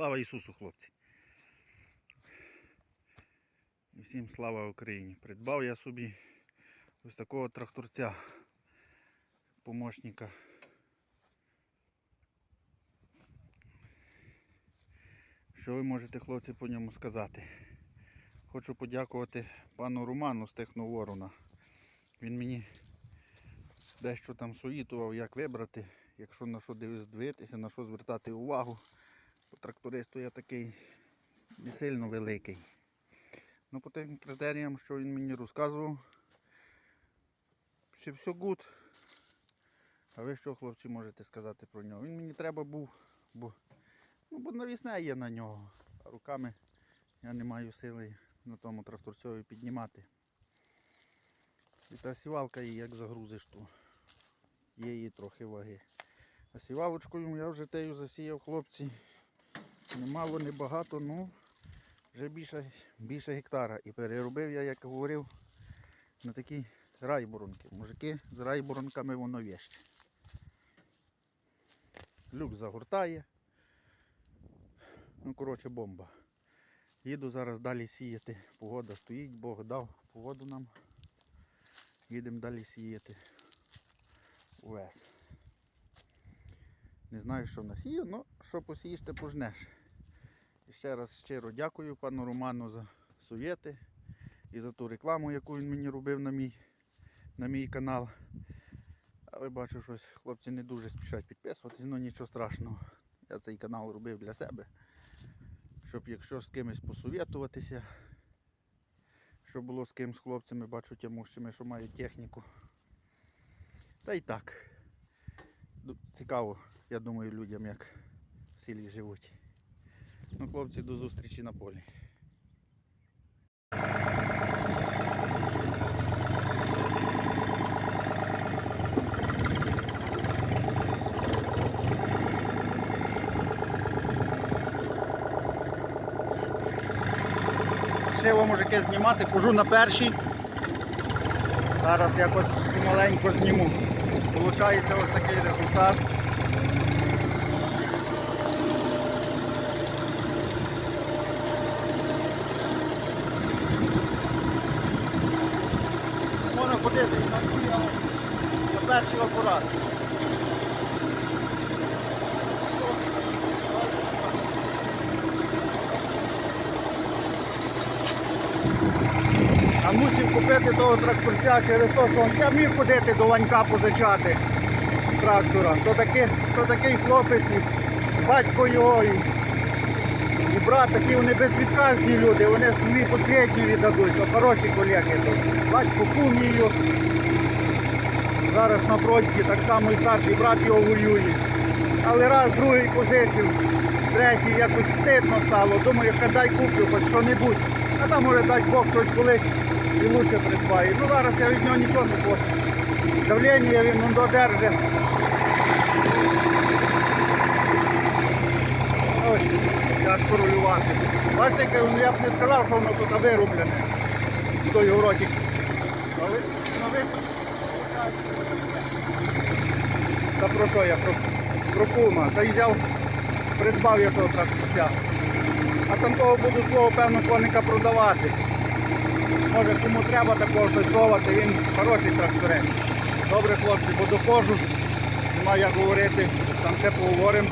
Слава Ісусу, хлопці. І всім слава Україні. Придбав я собі ось такого тракторця, помощника. Що ви можете, хлопці, по ньому сказати? Хочу подякувати пану Роману з Техноворона. Він мені дещо там соїтував, як вибрати, якщо на що дивитися, на що звертати увагу. Бо тракторист то я такий не сильно великий. Ну, по тим критеріям, що він мені розказував, все, все гуд. А ви що, хлопці, можете сказати про нього? Він мені треба був, бо, ну, бо навісне є на нього. А руками я не маю сили на тому тракторцьові піднімати. І та сівалка її як загрузиш, то є її трохи ваги. А сівалочкою я вже тею засіяв, хлопці. Немало, не багато, ну вже більше, більше гектара. І переробив я, як говорив, на такі райборонки. Мужики з райборонками воно віще. Люк загортає. Ну, коротше, бомба. Їду зараз далі сіяти. Погода стоїть, Бог дав погоду нам. Їдемо далі сіяти. Увес. Не знаю, що насію, але що посієш, ти пожнеш. Ще раз щиро дякую пану Роману за совєти і за ту рекламу, яку він мені робив на мій, на мій канал. Але бачу, щось хлопці не дуже спішать підписуватись, ну нічого страшного. Я цей канал робив для себе. Щоб якщо з кимось посовєтуватися, щоб було з ким з хлопцями, бачу тямущими, що мають техніку. Та й так. Цікаво, я думаю, людям, як в селі живуть. Ну, хлопці, до зустрічі на полі. Вам мужики знімати, хожу на першій. Зараз якось маленько зніму. Получається ось такий результат. Ходити і другий, але на перший. А мусив купити того тракторця через те, що я міг ходити до Ванька позичати трактора. То такий, то такий хлопець, батько його, і брат, такі вони безвідказні люди, вони свої останні віддадуть, то хороші колеги. То батько кум її. Зараз на фронті так само і старший брат його воює. Але раз, другий позичив, третій якось стидно стало. Думаю, дай куплю хоч що-небудь. А там може дасть Бог щось колись і лучше придбає. Ну зараз я від нього нічого не хочу. Давлення він ну, додержить. Ось, тяжко рулювати. Бачите, я б не сказав, що воно тут вирублене. Той городик. Але. Та про що я? Про, про кума. Та й взяв, придбав я того тракторця. А там того буду свого певно коника продавати. Може кому треба такого щось пробувати, він хороший тракторець. Добре, хлопці, бо доходжу. Нема як говорити, там ще поговоримо.